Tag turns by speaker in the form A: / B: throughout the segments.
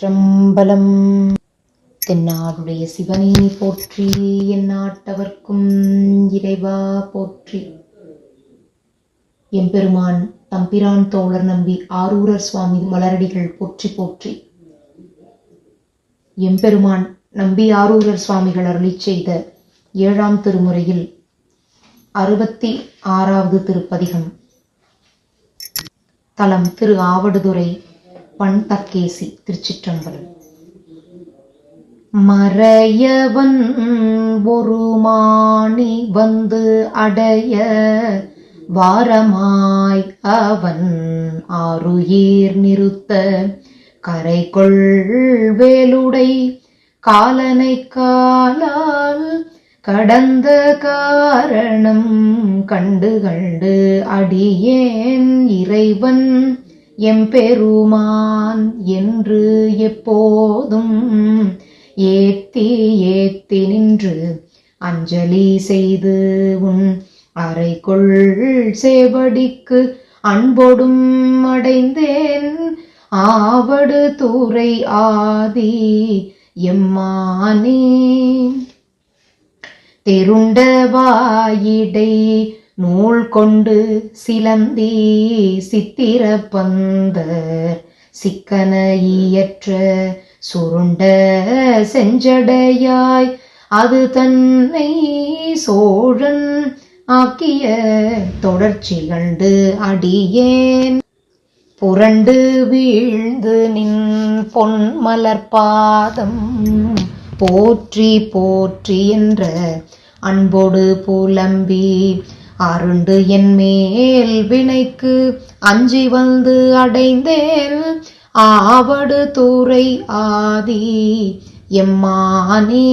A: திருச்சிற்றம்பலம். தென்னாருடைய சிவனே போற்றி எந்நாட்டவர்க்கும் இறைவா போற்றி. எம்பெருமான் தம்பிரான் தோழர் நம்பி ஆரூரர் சுவாமி மலரடிகள் போற்றி போற்றி. எம்பெருமான் நம்பி ஆரூரர் சுவாமிகள் அருளி செய்த ஏழாம் திருமுறையில் அறுபத்தி ஆறாவது திருப்பதிகம். தலம் திரு ஆவடுதுறை பண் தக்கேசி திருச்சிற்றம்பலம். மறையவன் ஒரு மாணி வந்து அடைய வாரமாய் அவன் ஆறுயிர் நிறுத்த கரைகொள் வேலுடை காலனை காலால் கடந்த காரணம் கண்டு கண்டு அடியேன் இறைவன் எம்பெருமான் என்று எப்போதும் ஏத்தி ஏத்தி நின்று அஞ்சலி செய்து உன் அறைக்குள் சேவடிக்கு அன்பொடும் அடைந்தேன். ஆவடு தூரை ஆதி எம்மானே. தெருண்ட வாயிடை நூல் கொண்டு சிலந்தி சித்திர பந்தர் சிக்கன இயற்ற சுருண்ட செஞ்சடையாய் அது தன்னை சோழன் ஆக்கிய தொடர்ச்சி கண்டு அடியேன். புரண்டு வீழ்ந்து நின் பொன்மலர் பாதம் போற்றி போற்றி என்ற அன்போடு புலம்பி அருண்டு என் மேல் வினைக்கு அஞ்சி வந்து அடைந்தேன். ஆவடு தூரை ஆதி எம்மானே.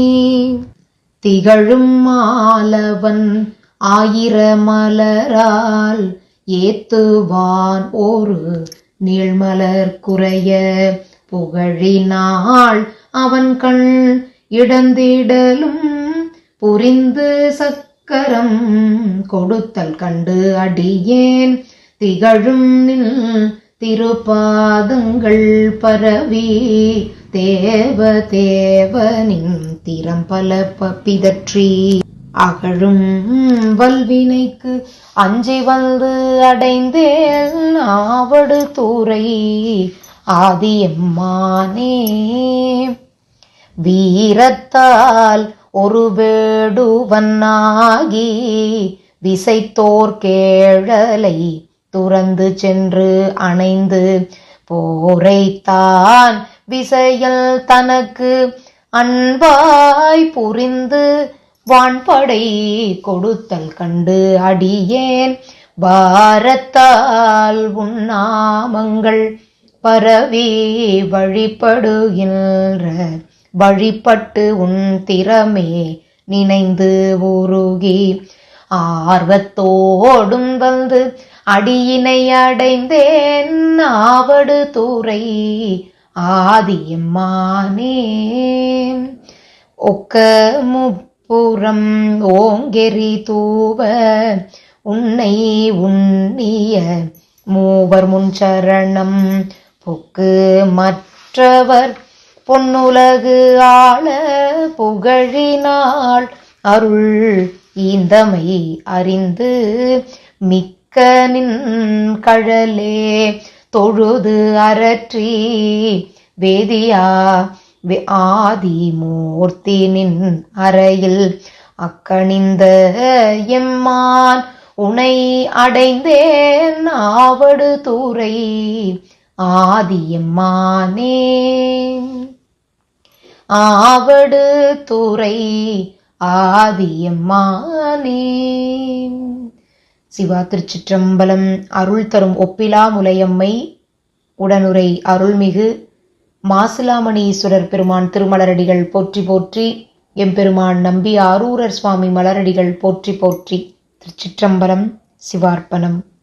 A: திகழும் மாலவன் ஆயிர மலரால் ஏத்துவான் ஒரு நீள்மலர் குறைய புகழினாள் அவன் கண் இடந்திடலும் புரிந்து கரம் கொடுத்தல் கண்டு அடியேன். திகழும் நில் திருப்பாதங்கள் பரவி. தேவ தேவனின் திறம் பல பிதற்றி. அகழும் வல்வினைக்கு அஞ்சி வந்து அடைந்தேன் ஆவடு தூரை. ஆதியம்மானே வீரத்தால் ஒரு வேடுவன்னாகி விசைத்தோர் கேழலை துறந்து சென்று அணைந்து போரைத்தான் விசையல் தனக்கு அன்பாய் புரிந்து வான்படை கொடுத்தல் கண்டு அடியேன். பாரத்தால் உன்னாமங்கள் பரவி வழிபடுகின்ற வழிபட்டு உன் திறமே நினைந்து உருகி ஆர்வத்தோடும் வந்து அடியினை அடைந்தேன் ஆவடு தூரை ஆதியம்மானே. ஒக்க முப்புறம் ஓங்கெரி தூவ உன்னை உண்ணிய மூவர் முன் சரணம். பொக்கு மற்றவர் பொன்னுலகு ஆள புகழினாள் அருள் ஈந்தமை அறிந்து மிக்க நின் கழலே தொழுது அரற்றி வேதியா ஆதி மூர்த்தி நின் அறையில் அக்கணிந்த எம்மான் உனை அடைந்தேன் ஆவடு தூரை ஆதியம்மானே ஆவடு துறை ஆதியம்மானே சிவா திருச்சிற்றம்பலம் அருள் தரும் ஒப்பிலா முலையம்மை உடனுரை அருள்மிகு மாசிலாமணீஸ்வரர் பெருமான் திருமலரடிகள் போற்றி போற்றி எம்பெருமான் நம்பி ஆரூரர் சுவாமி மலரடிகள் போற்றி போற்றி. திருச்சிற்றம்பலம் சிவார்ப்பணம்.